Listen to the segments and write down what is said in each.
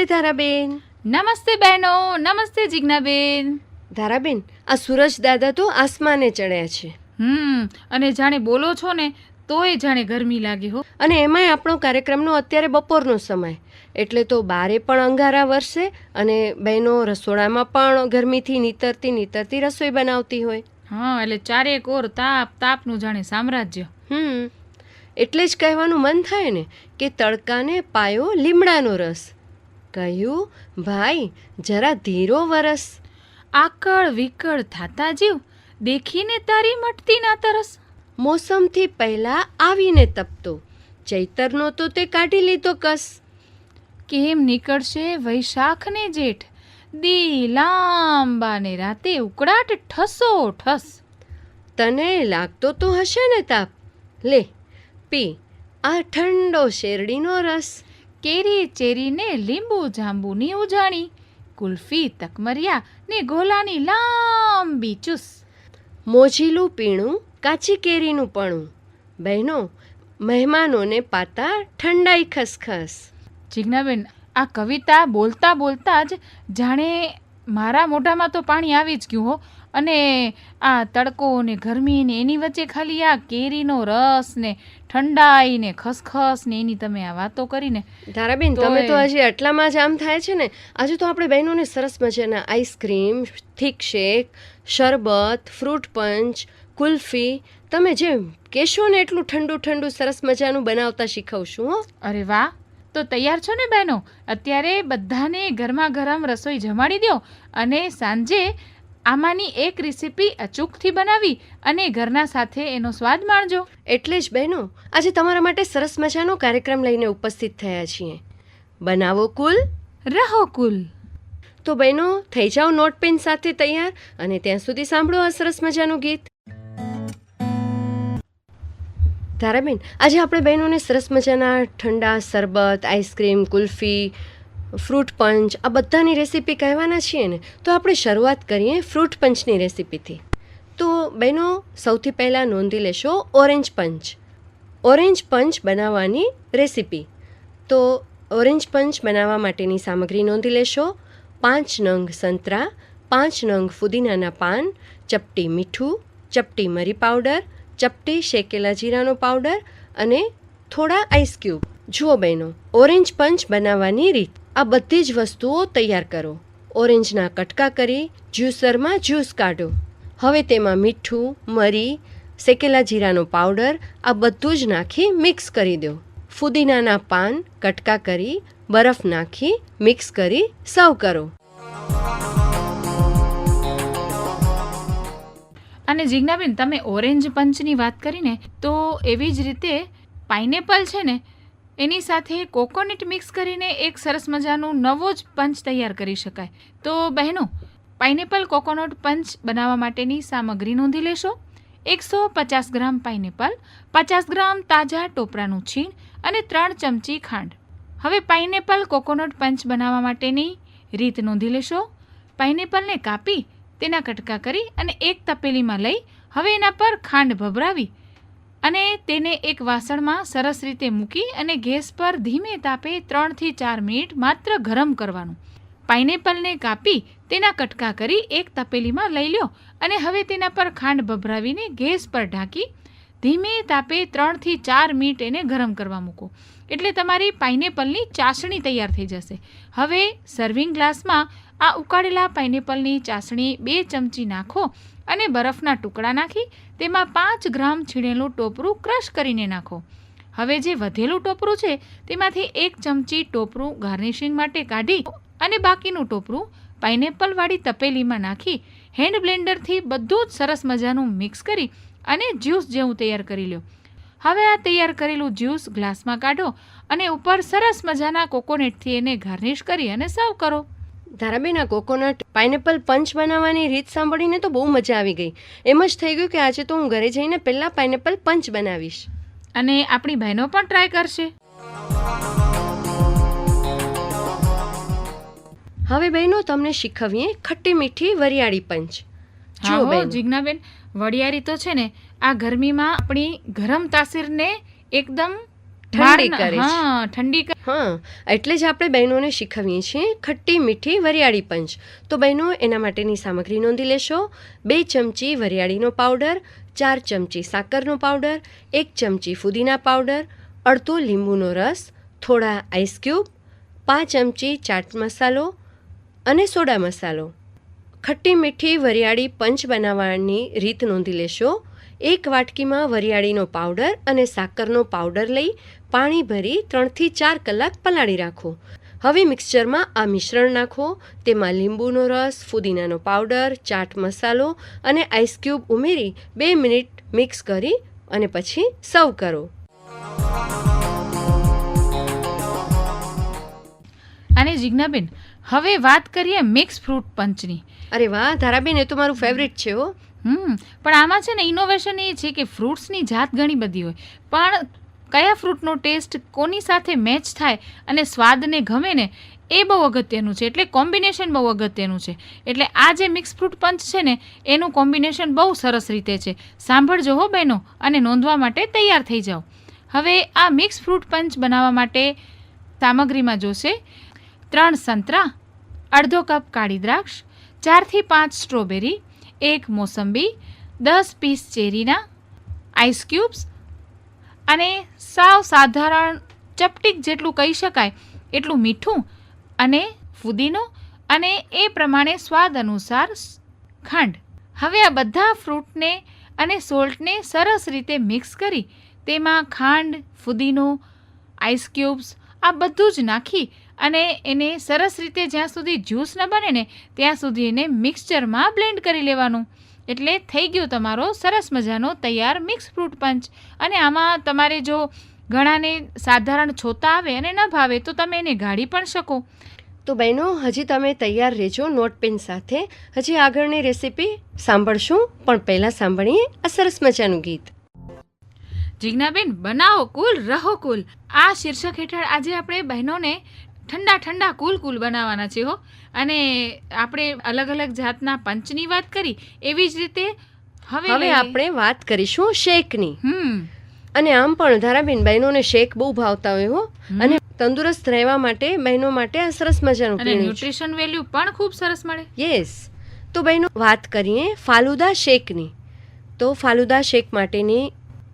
નમસ્તે ધારાબેન. નમસ્તે બહેનો નમસ્તે જિજ્ઞાબેન. ધારાબેન આ સૂરજ દાદા તો આસમાને ચડ્યા છે. હમ અને જાણે બોલો છો ને તોય જાણે ગરમી લાગે હો. અને એમાંય આપણો કાર્યક્રમનો અત્યારે બપોરનો સમય. એટલે તો બારે પણ અંગારા વરસે અને બહેનો રસોડામાં પણ ગરમીથી નીતરતી નીતરતી રસોઈ બનાવતી હોય. હા એટલે ચારેક ઓર તાપ તાપનું જાણે સામ્રાજ્ય. હમ એટલે જ કહેવાનું મન થાય ને કે તડકાને પાયો લીમડાનો રસ. કહ્યું ભાઈ જરા ધીરો વરસ. આકળ વિકળ થાતા જીવ દેખીને તારી મટતી ના તરસ. મોસમથી પહેલા આવીને તપતો ચૈતરનો તો તે કાઢી લીધો કસ. કેમ નીકળશે વૈશાખને જેઠ? દી લાંબાને રાતે ઉકળાટ ઠસો ઠસ. તને લાગતો તો હશે ને તાપ? લે પી આ ઠંડો શેરડીનો રસ. કેરી ચેરીને લીંબુ જાંબુની ઉજાણી કુલ્ફી તકમરિયા ને ગોલાની લાંબી ચૂસ. મોજીલું પીણું કાચી કેરીનું પણું. બહેનો મહેમાનોને પાતા ઠંડાઈ ખસખસ. જિજ્ઞાબેન આ કવિતા બોલતા બોલતા જ જાણે મારા મોઢામાં તો પાણી આવી જ ગયું હો. અને આ તડકો ને ગરમી ને એની વચ્ચે ખાલી આ કેરીનો રસ ને ઠંડાઈ ને ખસખસ ને એની તમે આ વાતો કરીને ધારાબેન તમે તો હજી આટલામાં જ આમ થાય છે ને? આજે તો આપણે બહેનોને સરસ મજાના આઈસ્ક્રીમ થીક શેક શરબત ફ્રૂટ પંચ કુલ્ફી તમે જે કહેશો ને એટલું ઠંડુ ઠંડુ સરસ મજાનું બનાવતા શીખવશું હો. અરે વાહ! તો તૈયાર છો ને બહેનો? અત્યારે બધાને ગરમા ગરમ રસોઈ જમાડી દો અને સાંજે આમાંની એક રેસીપી અચૂકથી બનાવી અને ઘરના સાથે એનો સ્વાદ માણજો. એટલે જ બહેનો આજે તમારા માટે સરસ મજાનો કાર્યક્રમ લઈને ઉપસ્થિત થયા છીએ. બનાવો કુલ. રહો કુલ. તો બહેનો થઈ જાઓ નોટ પેન સાથે તૈયાર અને ત્યાં સુધી સાંભળો આ સરસ મજાનું ગીત. ધારાબેન આજે આપણે બહેનોને સરસ મજાના ઠંડા શરબત આઈસ્ક્રીમ કુલ્ફી ફ્રૂટ પંચ, આ બધાની રેસીપી કહેવાના છીએ ને, તો આપણે શરૂઆત કરીએ ફ્રૂટ પંચની રેસીપીથી. તો બહેનો, સૌથી પહેલાં નોંધી લેશો ઓરેન્જ પંચ. ઓરેન્જ પંચ બનાવવાની રેસીપી. તો ઓરેન્જ પંચ બનાવવા માટેની સામગ્રી નોંધી લેશો. પાંચ નંગ સંતરા, પાંચ નંગ ફુદીનાના પાન, ચપટી મીઠું, ચપટી મરી પાવડર, ચપટી શેકેલા જીરાનો પાવડર અને થોડા આઈસ ક્યુબ જુઓ બહેનો, ઓરેન્જ પંચ બનાવવાની રીત. આ બધી જ વસ્તુઓ તૈયાર કરો. ઓરેન્જના કટકા કરી, જ્યુસરમાં જ્યુસ કાઢો. હવે તેમાં મીઠું, મરી, શેકેલા જીરાનો પાવડર, આ બધું જ નાખી મિક્સ કરી દો. ફુદીનાના પાન, કટકા કરી, બરફ નાખી, મિક્સ કરી સર્વ કરો. અને જિજ્ઞાબેન, તમે ઓરેન્જ પંચની વાત કરીને તો એવી જ રીતે પાઇનેપલ છે ને એની સાથે કોકોનટ મિક્સ કરીને એક સરસ મજાનું નવો જ પંચ તૈયાર કરી શકાય. તો બહેનો, પાઇનેપલ કોકોનટ પંચ બનાવવા માટેની સામગ્રી નોંધી લેશો. એકસો પચાસ ગ્રામ પાઇનેપલ, પચાસ ગ્રામ તાજા ટોપરાનું છીણ અને ત્રણ ચમચી ખાંડ. હવે પાઇનેપલ કોકોનટ પંચ બનાવવા માટેની રીત નોંધી લેશો. પાઇનેપલને કાપી તેના કટકા કરી અને એક તપેલીમાં લઈ હવે એના પર ખાંડ ભભરાવી અને તેને એક વાસણમાં સરસ રીતે મૂકી અને ગેસ પર ધીમે તાપે ત્રણથી ચાર મિનિટ માત્ર ગરમ કરવાનું. પાઇનેપલને કાપી તેના કટકા કરી એક તપેલીમાં લઈ લ્યો અને હવે તેના પર ખાંડ ભભરાવીને ગેસ પર ઢાંકી ધીમે તાપે ત્રણથી ચાર મિનિટ એને ગરમ કરવા મૂકો. એટલે તમારી પાઇનેપલની ચાસણી તૈયાર થઈ જશે. હવે સર્વિંગ ગ્લાસમાં આ ઉકાળેલા પાઇનેપલની ચાસણી બે ચમચી નાખો અને બરફના ટુકડા નાખી તેમાં પાંચ ગ્રામ છીણેલું ટોપરું ક્રશ કરીને નાખો. હવે જે વધેલું ટોપરું છે તેમાંથી એક ચમચી ટોપરું ગાર્નિશિંગ માટે કાઢી અને બાકીનું ટોપરું પાઇનેપલવાળી તપેલીમાં નાખી હેન્ડ બ્લેન્ડરથી બધું જ સરસ મજાનું મિક્સ કરી અને જ્યુસ જેવું તૈયાર કરી લ્યો. હવે આ તૈયાર કરેલું જ્યુસ ગ્લાસમાં કાઢો અને ઉપર સરસ મજાના કોકોનટથી એને ગાર્નિશ કરી અને સર્વ કરો. ધારાબેન આ કોકોનટ પાઇનેપલ પંચ બનાવવાની રીત સાંભળીને તો બહુ મજા આવી ગઈ. એમ જ થઈ ગયું કે આજે તો હું ઘરે જઈને પહેલાં પાઇનેપલ પંચ બનાવીશ. અને આપણી બહેનો પણ ટ્રાય કરશે. હવે બહેનો તમને શીખવીએ ખટ્ટી મીઠી વરિયાળી પંચ. હા જુઓ હો વરિયાળી તો છે ને આ ગરમીમાં આપણી ગરમ તાસીરને એકદમ ઠંડી કરે હા ઠંડી કરે હા એટલે જ આપણે બહેનોને શીખવીએ છીએ ખટ્ટી મીઠી વરિયાળી પંચ. તો બહેનો એના માટેની સામગ્રી નોંધી લેશો. બે ચમચી વરિયાળીનો પાવડર ચાર ચમચી સાકરનો પાવડર એક ચમચી ફુદીના પાવડર અડધો લીંબુનો રસ થોડા આઈસ ક્યુબ પાંચ ચમચી ચાટ મસાલો અને સોડા મસાલો. ખટ્ટી મીઠી વરિયાળી પંચ બનાવવાની રીત નોંધી લેશો. એક વાટકીમાં વરિયાળીનો પાવડર અને સાકરનો પાવડર લઈ પાણી ભરી ત્રણથી ચાર કલાક પલાળી રાખો. હવે મિક્સચરમાં આ મિશ્રણ નાખો. તેમાં લીંબુનો રસ ફુદીનાનો પાવડર ચાટ મસાલો અને આઈસ ક્યુબ ઉમેરી બે મિનિટ મિક્સ કરી અને પછી સર્વ કરો. અને જિજ્ઞાબેન હવે વાત કરીએ મિક્સ ફ્રૂટ પંચની. અરે વાહ ધારાબેન એ તો મારું ફેવરિટ છે હો. હમ, પણ આમાં છે ને ઇનોવેશન એ છે કે ફ્રૂટ્સની જાત ઘણી બધી હોય. પણ કયા ફ્રૂટનો ટેસ્ટ કોની સાથે મેચ થાય અને સ્વાદને ગમે ને, એ બહુ અગત્યનું છે. એટલે કોમ્બિનેશન બહુ અગત્યનું છે. એટલે આ જે મિક્સ ફ્રૂટ પંચ છે ને, એનું કોમ્બિનેશન બહુ સરસ રીતે છે. સાંભળજો હો બહેનો, અને નોંધવા માટે તૈયાર થઈ જાઓ. હવે આ મિક્સ ફ્રૂટ પંચ બનાવવા માટે સામગ્રીમાં જોશે ત્રણ સંતરા, અડધો કપ કાળી દ્રાક્ષ, ચારથી પાંચ સ્ટ્રોબેરી એક મોસંબી, દસ પીસ ચેરીના આઈસ ક્યુબ્સ અને સાવ સાધારણ ચપટીક જેટલું કહી શકાય એટલું મીઠું અને ફુદીનો અને એ પ્રમાણે સ્વાદ અનુસાર ખાંડ. હવે આ બધા ફ્રૂટને અને સોલ્ટને સરસ રીતે મિક્સ કરી તેમાં ખાંડ, ફુદીનો આઈસ ક્યુબ્સ આ બધું જ નાખી અને એને સરસ રીતે જ્યાં સુધી જ્યુસ ન બને ને ત્યાં સુધી એને મિક્સચરમાં બ્લેન્ડ કરી લેવાનું. એટલે થઈ ગયો તમારો સરસ મજાનો તૈયાર મિક્સ ફ્રૂટ પંચ. અને આમાં તમારે જો ઘણાને સાધારણ છોતા આવે અને ન ભાવે તો તમે એને ગાળી પણ શકો. તો બહેનો હજી તમે તૈયાર રહેજો નોટ પેન સાથે. હજી આગળની રેસીપી સાંભળશું. પણ પહેલાં સાંભળીએ આ સરસ મજાનું ગીત. જિજ્ઞાબેન બનાવો કુલ રહો કુલ. આ શીર્ષક હેઠળ આજે આપણે બહેનોને ઠંડા ઠંડા કુલ કુલ બનાવવાના છે હો. અને આપણે અલગ અલગ જાતના પંચની વાત કરી એવી જ રીતે હવે હવે આપણે વાત કરીશું શેકની. હમ. અને આમ પણ ધારાબેન બહેનોને શેક બહુ ભાવતા હોય હો. અને તંદુરસ્ત રહેવા માટે બહેનો માટે આ સરસ મજાનું અને ન્યુટ્રિશન વેલ્યુ પણ ખૂબ સરસ મળે. યસ. તો બહેનો વાત કરીએ ફાલુદા શેકની. તો ફાલુદા શેક માટેની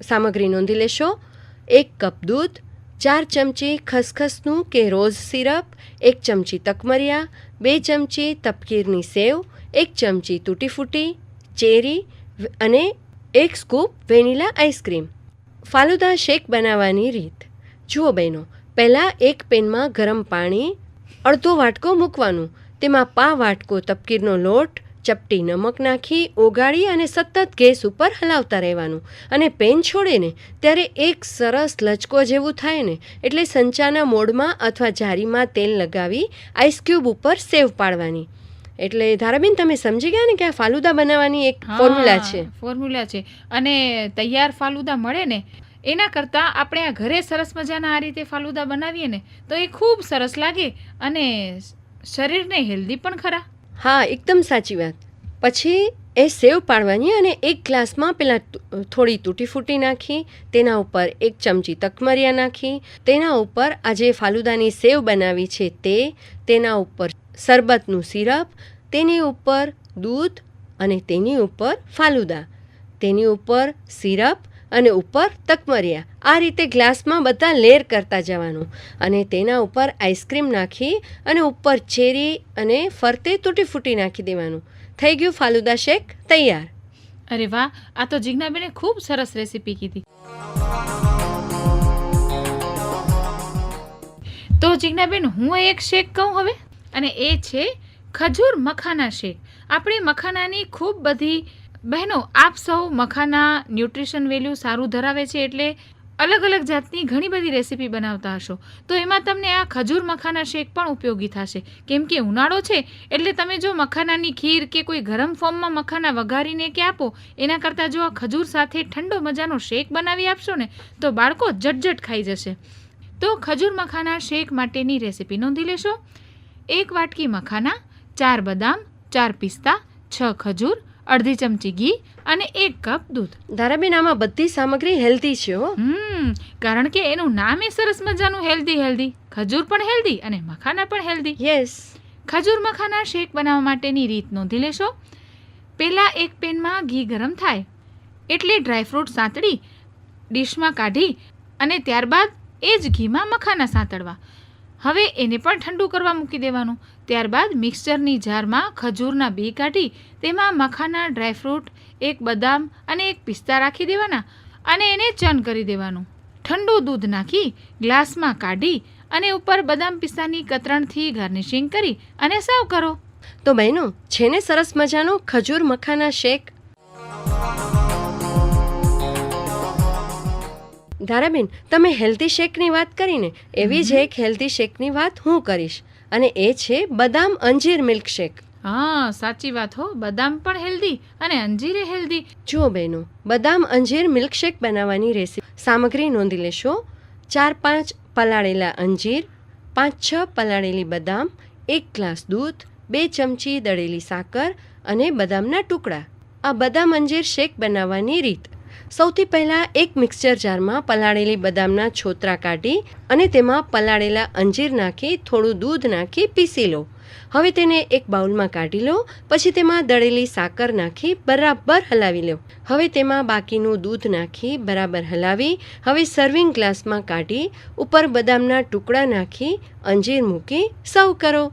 સામગ્રી નોંધી લેશો. એક કપ દૂધ ચાર ચમચી ખસખસનું કે રોઝ સિરપ, એક ચમચી તકમરિયા, બે ચમચી તપકીરની સેવ, એક ચમચી તૂટી ફૂટી ચેરી અને એક scoop vanilla ice cream. Falooda shake બનાવવાની રીત. જુઓ બહેનો, પહેલાં એક પેનમાં ગરમ પાણી, અડધો વાટકો મૂકવાનું, તેમાં પા વાટકો તપકીરનો લોટ ચપટી નમક નાખી ઓગાળી અને સતત ગેસ ઉપર હલાવતા રહેવાનું. અને પેન છોડે ને ત્યારે એક સરસ લચકો જેવું થાય ને એટલે સંચાના મોડમાં અથવા જારીમાં તેલ લગાવી આઈસ ક્યુબ ઉપર સેવ પાડવાની. એટલે ધારાબેન તમે સમજી ગયા ને કે આ ફાલુદા બનાવવાની એક ફોર્મ્યુલા છે? ફોર્મ્યુલા છે. અને તૈયાર ફાલુદા મળે ને એના કરતાં આપણે આ ઘરે સરસ મજાના આ રીતે ફાલુદા બનાવીએ ને તો એ ખૂબ સરસ લાગે અને શરીરને હેલ્ધી પણ ખરા. હા, એકદમ સાચી વાત. પછી એ સેવ પાડવાની અને એક ગ્લાસમાં પેલા થોડી તૂટી ફૂટી નાખી, તેના ઉપર એક ચમચી તકમરિયા નાખી, તેના ઉપર આ જે ફાલુદાની સેવ બનાવી છે તે, તેના ઉપર શરબતનું સિરપ, તેની ઉપર દૂધ અને તેની ઉપર ફાલુદા. તેની ઉપર સિરપ અને ઉપર તકમરિયા. આ રીતે ગ્લાસમાં બધા લેર કરતા જવાનું. અને તેના ઉપર આઈસ્ક્રીમ નાખી અને ઉપર ચેરી અને ફરતે તૂટી ફૂટી નાખી દેવાનું. થઈ ગયું, ફાલુદા શેક તૈયાર. અરે વાહ, આ તો જિજ્ઞાબેને ખૂબ સરસ રેસીપી કીધી. તો જિજ્ઞાબેન, હું એક શેક કહું હવે? અને એ છે ખજૂર મખાના શેક. આપણે મખાનાની ખૂબ બધી બહેનો, આપ સૌ મખાના ન્યુટ્રિશન વેલ્યુ સારું ધરાવે છે એટલે અલગ અલગ જાતની ઘણી બધી રેસીપી બનાવતા હશો. તો એમાં તમને આ ખજૂર મખાના શેક પણ ઉપયોગી થશે. કેમ કે ઉનાળો છે, એટલે તમે જો મખાનાની ખીર કે કોઈ ગરમ ફોર્મમાં મખાના વઘારીને કે આપો, એના કરતાં જો આ ખજૂર સાથે ઠંડો મજાનો શેક બનાવી આપશો ને, તો બાળકો જટજટ ખાઈ જશે. તો ખજૂર મખાના શેક માટેની રેસીપી નોંધી લેશો. એક વાટકી મખાના, ચાર બદામ, ચાર પિસ્તા, છ ખજૂર અડધી ચમચી ઘી અને એક કપ દૂધ. ધારાબેન આમાં બધી સામગ્રી હેલ્ધી છે હો. હમ કારણ કે એનું નામ એ સરસ મજાનું હેલ્ધી હેલ્ધી. ખજૂર પણ હેલ્ધી અને મખાના પણ હેલ્ધી. યસ ખજૂર મખાના શેક બનાવવા માટેની રીત નોંધી લેશો. પહેલાં એક પેનમાં ઘી ગરમ થાય એટલે ડ્રાયફ્રૂટ સાંતળી ડીશમાં કાઢી અને ત્યારબાદ એ જ ઘીમાં મખાના સાંતળવા. હવે એને પણ ઠંડુ કરવા મૂકી દેવાનું. ત્યારબાદ મિક્સચરની જારમાં ખજૂરના બી કાઢી તેમાં મખાના ડ્રાયફ્રૂટ એક બદામ અને એક પિસ્તા રાખી દેવાના અને એને ચન કરી દેવાનું. ઠંડુ દૂધ નાખી ગ્લાસમાં કાઢી અને ઉપર બદામ પિસ્તાની કતરણથી ગાર્નિશિંગ કરી અને સર્વ કરો. તો બહેનો છે ને સરસ મજાનો ખજૂર મખાના શેક? ધારાબેન તમે હેલ્ધી શેકની વાત કરીને એવી જ એક હેલ્ધી શેકની વાત હું કરીશ. અને એ છે બદામ અંજીર મિલ્કશેક. હા સાચી વાત હો. બદામ પણ હેલ્ધી અને અંજીરે હેલ્ધી. જુઓ બહેનો બદામ અંજીર મિલ્કશેક બનાવવાની રેસીપી. સામગ્રી નોંધી લેશો. ચાર પાંચ પલાળેલા અંજીર પાંચ છ પલાળેલી બદામ એક ગ્લાસ દૂધ બે ચમચી દળેલી સાકર અને બદામના ટુકડા. આ બદામ અંજીર શેક બનાવવાની રીત. સૌથી પહેલાં એક મિક્સચર જારમાં પલાળેલી બદામના છોતરા કાઢી અને તેમાં પલાળેલા અંજીર નાખી, થોડું દૂધ નાખી પીસી લો. હવે તેને એક બાઉલમાં કાઢી લો, પછી તેમાં દળેલી સાકર નાખી બરાબર હલાવી લો. હવે તેમાં બાકીનું દૂધ નાખી બરાબર હલાવી, હવે સર્વિંગ ગ્લાસમાં કાઢી, ઉપર બદામના ટુકડા નાખી, અંજીર મૂકી સર્વ કરો.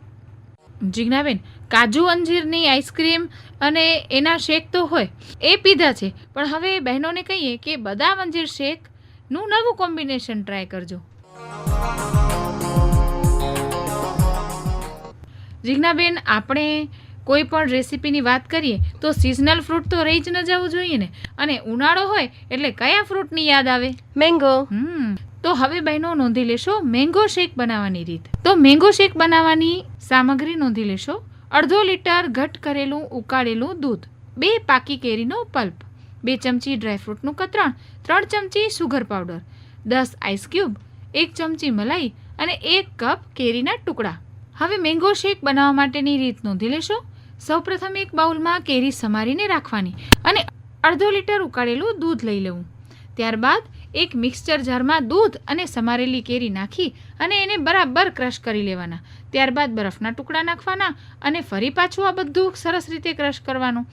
જીજ્ઞાબેન, કાજુ અંજીરની આઈસ્ક્રીમ અને એના શેક તો હોય એ પીધા છે. પણ હવે બહેનોને કહીએ કે બદામ અંજીર શેકનું નવું કોમ્બિનેશન ટ્રાય કરજો. જીજ્ઞાબેન આપણે કોઈ પણ રેસીપીની વાત કરીએ તો સિઝનલ ફ્રૂટ તો રહી જ ન જવું જોઈએ ને. અને ઉનાળો હોય એટલે કયા ફ્રૂટની યાદ આવે? મેંગો. હમ તો હવે બહેનો નોંધી લેશો મેંગો શેક બનાવવાની રીત. તો મેંગો શેક બનાવવાની સામગ્રી નોંધી લેશો. અડધો લીટર ઘટ કરેલું, ઉકાળેલું દૂધ, બે પાકી કેરીનો પલ્પ, બે ચમચી ડ્રાયફ્રૂટનું કતરણ, ત્રણ ચમચી સુગર પાવડર, દસ આઈસ ક્યુબ, એક ચમચી મલાઈ અને એક કપ કેરીના ટુકડા. હવે મેંગો શેક બનાવવા માટેની રીત નોંધી લેશો. સૌપ્રથમ એક બાઉલમાં કેરી સમારીને રાખવાની અને અડધો લીટર ઉકાળેલું દૂધ લઈ લેવું. ત્યારબાદ એક મિક્સચર જારમાં દૂધ અને સમારેલી કેરી નાખી અને એને બરાબર ક્રશ કરી લેવાના. ત્યારબાદ બરફના ટુકડા નાખવાના અને ફરી પાછું આ બધું સરસ રીતે ક્રશ કરવાનું.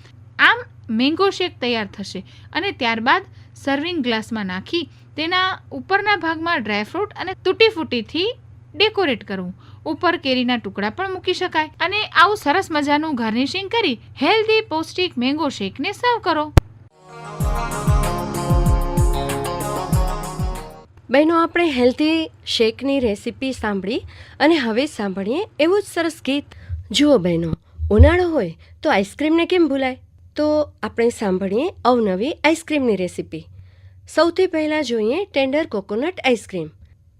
આમ મેંગો શેક તૈયાર થશે અને ત્યારબાદ સર્વિંગ ગ્લાસમાં નાખી તેના ઉપરના ભાગમાં ડ્રાયફ્રૂટ અને તૂટી ફૂટીથી ડેકોરેટ કરવું. ઉપર કેરીના ટુકડા પણ મૂકી શકાય અને આવું સરસ મજાનું ગાર્નિશિંગ કરી હેલ્ધી પૌષ્ટિક મેંગો શેકને સર્વ કરો. બહેનો, આપણે હેલ્ધી શેકની રેસીપી સાંભળી અને હવે સાંભળીએ એવું જ સરસ ગીત. જુઓ બહેનો, ઉનાળો હોય તો આઈસ્ક્રીમને કેમ ભૂલાય? તો આપણે સાંભળીએ અવનવી આઈસ્ક્રીમની રેસીપી સૌથી પહેલાં જોઈએ ટેન્ડર કોકોનટ આઈસ્ક્રીમ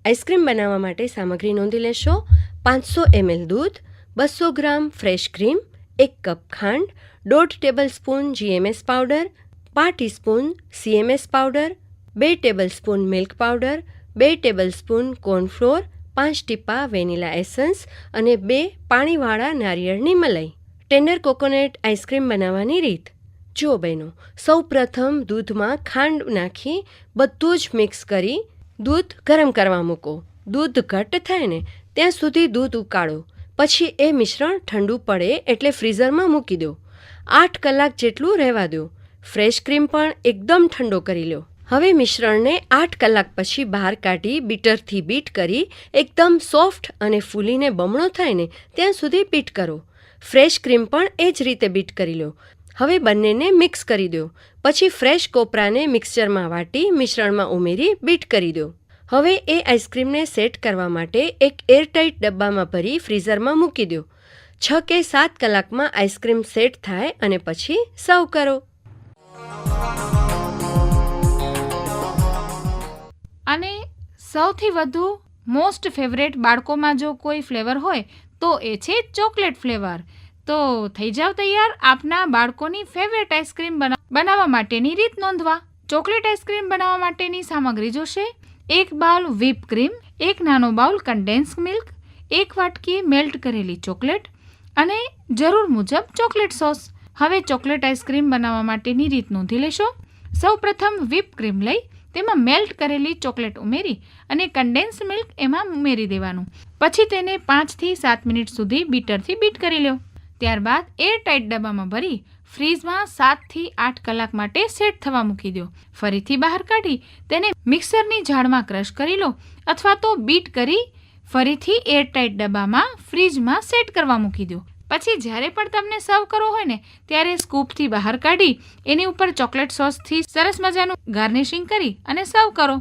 આઈસ્ક્રીમ બનાવવા માટે સામગ્રી નોંધી લેશો. પાંચસો એમએલ દૂધ, બસો ગ્રામ ફ્રેશ ક્રીમ એક કપ ખાંડ, દોઢ ટેબલ સ્પૂન જીએમએસ પાવડર પાંચ ટીસ્પૂન સીએમએસ પાવડર બે ટેબલ સ્પૂન મિલ્ક પાવડર બે ટેબલ સ્પૂન કોર્નફ્લોર પાંચ ટીપા વેનીલા એસન્સ અને બે પાણીવાળા નારિયેળની મલાઈ. ટેન્ડર કોકોનટ આઈસ્ક્રીમ બનાવવાની રીત. જો બહેનો સૌ પ્રથમ દૂધમાં ખાંડ નાખી બધું જ મિક્સ કરી દૂધ ગરમ કરવા મૂકો. દૂધ ઘટ્ટ થાય ને ત્યાં સુધી દૂધ ઉકાળો. પછી એ મિશ્રણ ઠંડુ પડે એટલે ફ્રીઝરમાં મૂકી દો. આઠ કલાક જેટલું રહેવા દો. ફ્રેશ ક્રીમ પણ એકદમ ઠંડો કરી લો. હવે મિશ્રણને આઠ કલાક પછી બહાર કાઢી બીટરથી બીટ કરી એકદમ સોફ્ટ અને ફૂલીને બમણો થાય ને ત્યાં સુધી બીટ કરો. ફ્રેશ ક્રીમ પણ એ જ રીતે બીટ કરી લો. હવે બંનેને મિક્સ કરી દો. પછી ફ્રેશ કોપરાને મિક્સચરમાં વાટી મિશ્રણમાં ઉમેરી બીટ કરી દો. હવે એ આઈસ્ક્રીમને સેટ કરવા માટે એક એરટાઇટ ડબ્બામાં ભરી ફ્રીઝરમાં મૂકી દો. છ કે સાત કલાકમાં આઈસ્ક્રીમ સેટ થાય અને પછી સર્વ કરો. સૌથી વધુ મોસ્ટ ફેવરેટ બાળકોમાં જો કોઈ ફ્લેવર હોય, તો એ છે ચોકલેટ ફ્લેવર તો થઈ જાવ તૈયાર આપના બાળકોની ફેવરેટ આઈસ્ક્રીમ બના- બનાવવા માટેની રીત નોંધવા. ચોકલેટ આઈસ્ક્રીમ બનાવવા માટેની સામગ્રી જોશે. એક બાઉલ વ્હીપ ક્રીમ એક નાનો બાઉલ કન્ડેન્સ મિલ્ક એક વાટકી મેલ્ટ કરેલી ચોકલેટ અને જરૂર મુજબ ચોકલેટ સોસ. હવે ચોકલેટ આઈસ્ક્રીમ બનાવવા માટેની રીત નોંધી લેશો. સૌ પ્રથમ વ્હીપ ક્રીમ લઈ તેમાં મેલ્ટ કરેલી ચોકલેટ ઉમેરી અને કન્ડેન્સ મિલ્ક એમાં ઉમેરી દેવાનું. પછી તેને પાંચથી સાત મિનિટ સુધી બીટરથી બીટ કરી લો ત્યારબાદ એર ટાઇટ ડબ્બામાં ભરી ફ્રીઝમાં સાતથી આઠ કલાક માટે સેટ થવા મૂકી દો ફરીથી બહાર કાઢી તેને મિક્સરની ઝાડમાં ક્રશ કરી લો અથવા તો બીટ કરી ફરીથી એર ટાઇટ ડબ્બામાં ફ્રીજમાં સેટ કરવા મૂકી દો પછી જ્યારે પણ તમને સર્વ કરવો હોય ને, ત્યારે સ્કૂપથી બહાર કાઢી, એની ઉપર ચોકલેટ સોસથી સરસ મજાનું ગાર્નિશિંગ કરી અને સર્વ કરો.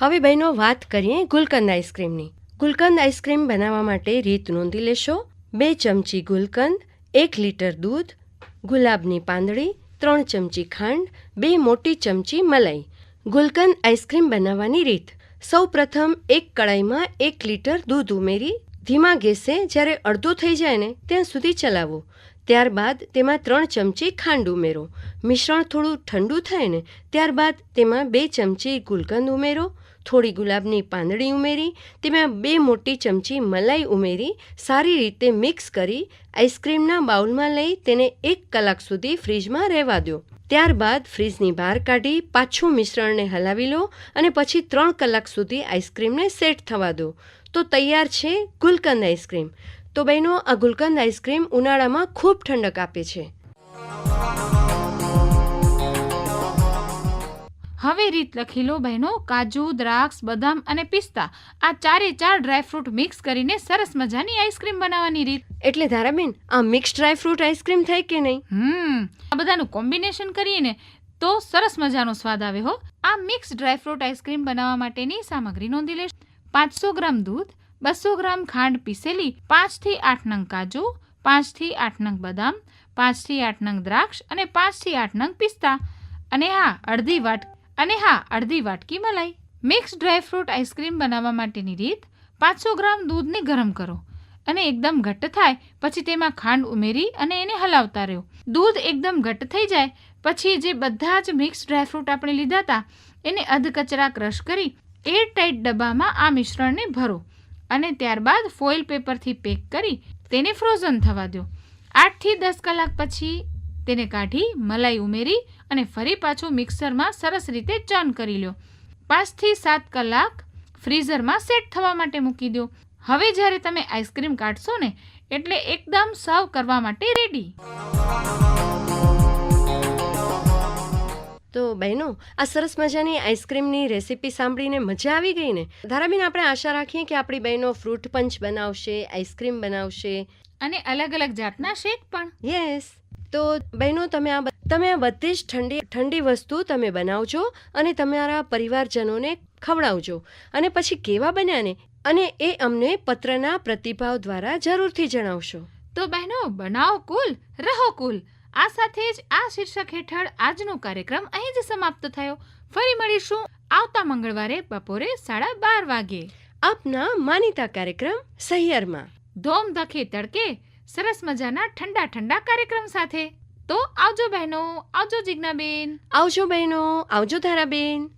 હવે બહેનો, વાત કરીએ ગુલકંદ આઈસ્ક્રીમની ગુલકંદ આઈસ્ક્રીમ બનાવવા માટે રીત નોંધી લેશો. બે ચમચી ગુલકંદ, એક લીટર દૂધ, ગુલાબની પાંદડી, ત્રણ ચમચી ખાંડ, બે મોટી ચમચી મલાઈ. ગુલકંદ આઈસ્ક્રીમ બનાવવાની રીત. સૌ પ્રથમ એક કડાઈમાં એક લીટર દૂધ ઉમેરી, ધીમા ગેસે જ્યારે અડધું થઈ જાય ને ત્યાં સુધી ચલાવો. ત્યારબાદ તેમાં ત્રણ ચમચી ખાંડ ઉમેરો. મિશ્રણ થોડું ઠંડુ થાય ને ત્યારબાદ તેમાં બે ચમચી ગુલકંદ ઉમેરો. થોડી ગુલાબની પાંદડી ઉમેરી, તેમાં બે મોટી ચમચી મલાઈ ઉમેરી, સારી રીતે મિક્સ કરી આઈસ્ક્રીમના બાઉલમાં લઈ તેને એક કલાક સુધી ફ્રીજમાં રહેવા દો. ત્યારબાદ ફ્રીજની બહાર કાઢી પાછું મિશ્રણને હલાવી લો અને પછી ત્રણ કલાક સુધી આઈસ્ક્રીમને સેટ થવા દો. તો તૈયાર છે ગુલકંદ આઈસ્ક્રીમ. તો બહેનો, આ ગુલકંદ આઈસ્ક્રીમ ઉનાળામાં ખૂબ ઠંડક આપે છે. હવે રીત લખી લો બહેનો કાજુ દ્રાક્ષ બદામ અને પિસ્તા આ ચારે ચાર ડ્રાયફ્રૂટ મિક્સ કરીને સરસ મજાની આઈસ્ક્રીમ બનાવવાની રીત. એટલે ધારાબેન આ મિક્સ ડ્રાયફ્રૂટ આઈસ્ક્રીમ થઈ કે નહીં? હમ આ બધાનું કોમ્બિનેશન કરીએ ને તો સરસ મજાનો સ્વાદ આવે હો. આ મિક્સ ડ્રાયફ્રૂટ આઈસ્ક્રીમ બનાવવા માટેની સામગ્રી નોંધી લેશ. પાંચસો ગ્રામ દૂધ બસો ગ્રામ ખાંડ પીસેલી પાંચથી આઠ નંગ કાજુ પાંચથી આઠ નંગ બદામ પાંચથી આઠ નંગ દ્રાક્ષ અને પાંચથી આઠ નંગ પિસ્તા. અને હા અડધી વાટ અને હા, અડધી વાટકી મલાઈ. મિક્સ ડ્રાયફ્રૂટ આઈસ્ક્રીમ બનાવવા માટેની રીત, પાંચસો ગ્રામ દૂધને ગરમ કરો. અને એકદમ ઘટ્ટ થાય, પછી તેમાં ખાંડ ઉમેરી અને એને હલાવતા રહ્યો. દૂધ એકદમ ઘટ્ટ થઈ જાય, પછી જે બધા જ મિક્સ ડ્રાયફ્રૂટ આપણે લીધા હતા એને અધકચરા ક્રશ કરી એર ટાઇટ ડબ્બામાં આ મિશ્રણને ભરો. અને ત્યારબાદ ફોઇલ પેપરથી પેક કરી, તેને ફ્રોઝન થવા દો આઠથી દસ કલાક પછી તેને કાઢી, મલાઈ ઉમેરી અને ફરી પાછું મિક્સરમાં સરસ રીતે ચર્ન કરી લો પાંચથી સાત કલાક ફ્રીઝરમાં સેટ થવા માટે મૂકી દો. હવે જ્યારે તમે આઈસ્ક્રીમ કાઢશો ને એટલે એકદમ સર્વ કરવા માટે રેડી. તો બહેનો આ સરસ મજાની આઈસ્ક્રીમની રેસીપી સાંભળીને મજા આવી ગઈ ને? ધારાબેન આપણે આશા રાખીએ કે આપણી બહેનો ફ્રૂટ પંચ બનાવશે આઈસ્ક્રીમ બનાવશે. અને અલગ અલગ જાતના શેક પણ. યસ. તો બહેનો તમે આ તમે આ બધી જ ઠંડી ઠંડી વસ્તુ તમે બનાવજો અને તમારા પરિવારજનોને ખવડાવજો. અને પછી કેવા બન્યા ને? અને એ અમને પત્રના પ્રતિભાવ દ્વારા જરૂરથી જણાવશો. તો બહેનો બનાવો કુલ રહો કુલ. આ સાથે જ આ શીર્ષક હેઠળ આજનો કાર્યક્રમ અહીં જ સમાપ્ત થયો. ફરી મળીશું આવતા મંગળવારે બપોરે સાડા બાર વાગે. આપના માનીતા કાર્યક્રમ સહિયરમાં. ધોમ ધખે તડકે સરસ મજાના ઠંડા ઠંડા કાર્યક્રમ સાથે. તો આવજો બહેનો, આવજો જિજ્ઞાબેન. આવજો બહેનો, આવજો ધારાબેન.